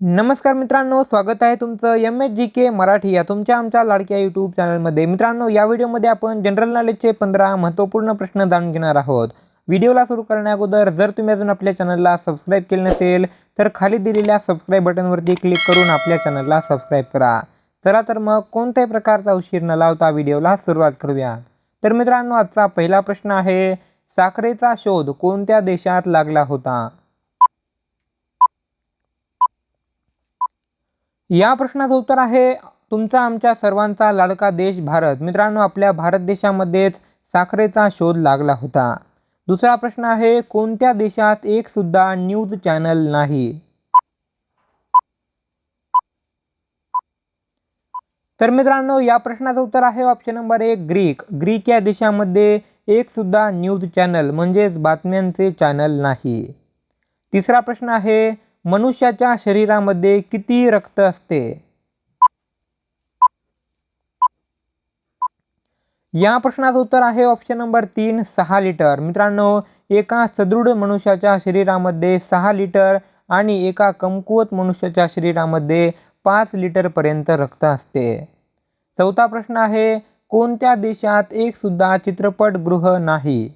नमस्कार मित्रांनो स्वागत आहे तुमचं M H G K Marathi या तुमच्या आमच्या लाडक्या यूट्यूब चॅनलमध्ये मित्रांनो या व्हिडिओमध्ये आपण जनरल नॉलेजचे पंधरा महत्त्वपूर्ण प्रश्न जाणून घेणार आहोत. व्हिडिओला सुरू करण्याअगोदर जर तुम्ही अजून आपल्या चॅनलला सबस्क्राईब केले नसेल तर खाली दिलेल्या सबस्क्राईब बटनवरती क्लिक करून आपल्या चॅनलला सबस्क्राईब करा. चला तर मग कोणत्याही प्रकारचा उशीर न लावता व्हिडिओला सुरुवात करूया. तर मित्रांनो आजचा पहिला प्रश्न आहे साखरेचा शोध कोणत्या देशात लागला होता? या प्रश्नाचं उत्तर आहे तुमचा आमच्या सर्वांचा लाडका देश भारत. मित्रांनो आपल्या भारत देशामध्येच साखरेचा शोध लागला होता. दुसरा प्रश्न आहे कोणत्या देशात एक सुद्धा न्यूज चॅनल नाही? तर मित्रांनो या प्रश्नाचं उत्तर आहे ऑप्शन नंबर एक ग्रीक. ग्रीक या देशामध्ये एक सुद्धा न्यूज चॅनल म्हणजेच बातम्यांचे चॅनल नाही. तिसरा प्रश्न आहे मनुष्याच्या शरीरामध्ये किती रक्त असते? या प्रश्नाचं उत्तर आहे ऑप्शन नंबर तीन सहा लिटर मित्रांनो एका सदृढ मनुष्याच्या शरीरामध्ये सहा लिटर आणि एका कमकुवत मनुष्याच्या शरीरामध्ये पाच लिटरपर्यंत रक्त असते. चौथा प्रश्न आहे कोणत्या देशात एक सुद्धा चित्रपटगृह नाही?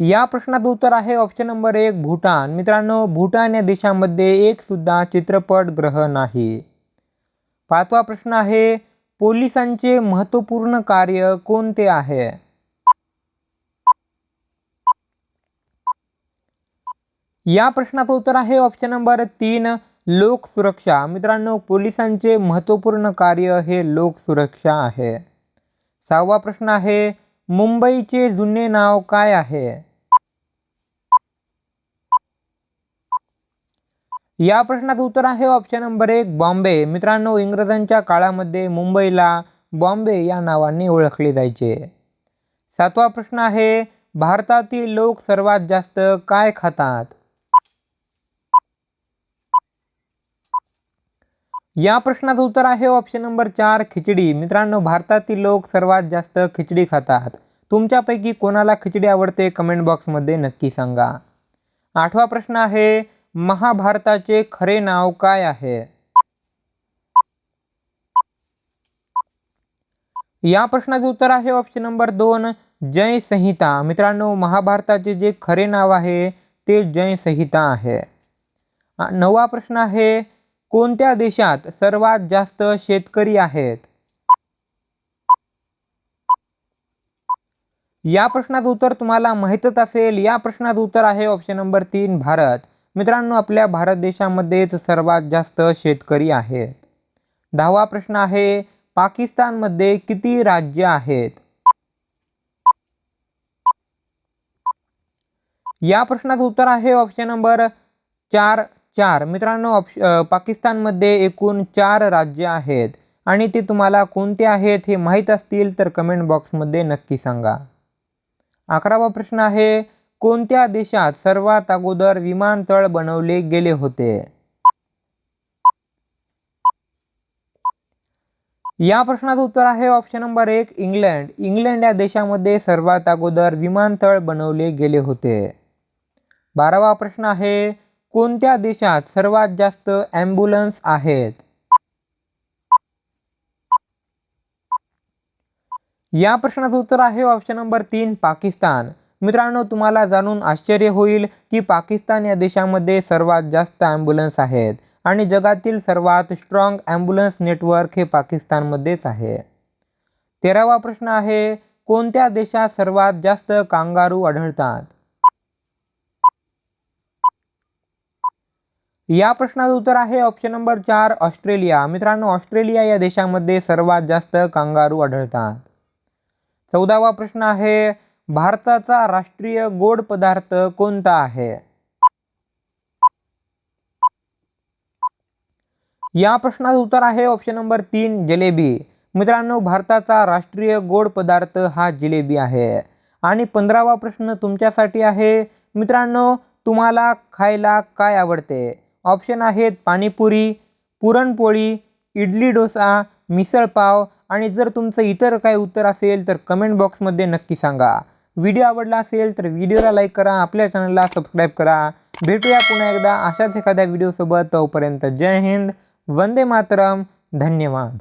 या प्रश्नाचं उत्तर आहे ऑप्शन नंबर एक भूटान. मित्रांनो भूटान या देशामध्ये एक सुद्धा चित्रपटगृह नाही. पाचवा प्रश्न आहे पोलिसांचे महत्त्वपूर्ण कार्य कोणते आहे? या प्रश्नाचं उत्तर आहे ऑप्शन नंबर तीन लोक सुरक्षा. मित्रांनो पोलिसांचे महत्त्वपूर्ण कार्य हे लोक सुरक्षा आहे. सहावा प्रश्न आहे मुंबईचे जुने नाव काय आहे? या प्रश्नाचं उत्तर आहे ऑप्शन नंबर एक बॉम्बे. मित्रांनो इंग्रजांच्या काळामध्ये मुंबईला बॉम्बे या नावाने ओळखले जायचे. सातवा प्रश्न आहे भारतातील लोक सर्वात जास्त काय खातात? या प्रश्नाचं उत्तर आहे ऑप्शन नंबर चार खिचडी. मित्रांनो भारतातील लोक सर्वात जास्त खिचडी खातात तुमच्यापैकी कोणाला खिचडी आवडते? कमेंट बॉक्समध्ये नक्की सांगा. आठवा प्रश्न आहे महाभारताचे खरे नाव काय आहे? या प्रश्नाचं उत्तर आहे ऑप्शन नंबर दोन जय संहिता मित्रांनो महाभारताचे जे खरे नाव आहे ते जय संहिता आहे नववा प्रश्न आहे कोणत्या देशात सर्वात जास्त शेतकरी आहेत? या प्रश्नाचं उत्तर तुम्हाला माहीतच असेल. या प्रश्नाचं उत्तर आहे ऑप्शन नंबर तीन भारत. मित्रांनो आपल्या भारत देशामध्येच सर्वात जास्त शेतकरी आहेत. दहावा प्रश्न आहे पाकिस्तानमध्ये किती राज्य आहेत? या प्रश्नाचं उत्तर आहे ऑप्शन नंबर चार चार. मित्रांनो ऑप्श पाकिस्तानमध्ये एकूण चार राज्य आहेत. आणि ते तुम्हाला कोणते आहेत हे माहीत असतील तर कमेंट बॉक्समध्ये नक्की सांगा. अकरावा प्रश्न आहे कोणत्या देशात सर्वात अगोदर विमानतळ बनवले गेले होते? या प्रश्नाचं उत्तर आहे ऑप्शन नंबर एक इंग्लंड. इंग्लंड या देशामध्ये सर्वात अगोदर विमानतळ बनवले गेले होते. बारावा प्रश्न आहे कोणत्या देशात सर्वात जास्त ॲम्ब्युलन्स आहेत? या प्रश्नाचं उत्तर आहे ऑप्शन नंबर तीन पाकिस्तान. मित्रांनो तुम्हाला जाणून आश्चर्य होईल की पाकिस्तान या देशामध्ये सर्वात जास्त ॲम्ब्युलन्स आहेत आणि जगातील सर्वात स्ट्रॉंग ॲम्ब्युलन्स नेटवर्क हे पाकिस्तानमध्येच आहे. तेरावा प्रश्न आहे कोणत्या देशात सर्वात जास्त कांगारू आढळतात? या प्रश्नाचं उत्तर आहे ऑप्शन नंबर चार ऑस्ट्रेलिया. मित्रांनो ऑस्ट्रेलिया या देशामध्ये सर्वात जास्त कांगारू आढळतात. चौदावा प्रश्न आहे भारताचा राष्ट्रीय गोड पदार्थ कोणता आहे? या प्रश्नाचं उत्तर आहे ऑप्शन नंबर तीन जिलेबी. मित्रांनो भारताचा राष्ट्रीय गोड पदार्थ हा जिलेबी आहे. आणि पंधरावा प्रश्न तुमच्यासाठी आहे मित्रांनो तुम्हाला खायला काय आवडते? ऑप्शन आहेत पाणीपुरी पुरणपोळी इडली डोसा मिसळपाव आणि जर तुमचं इतर काही उत्तर असेल तर कमेंट बॉक्समध्ये नक्की सांगा. व्हिडिओ आवडला असेल तर व्हिडिओला लाईक करा आपल्या चॅनलला सबस्क्राईब करा. भेटूया पुन्हा एकदा अशाच एखाद्या व्हिडिओसोबत तोपर्यंत जय हिंद वंदे मातरम. धन्यवाद.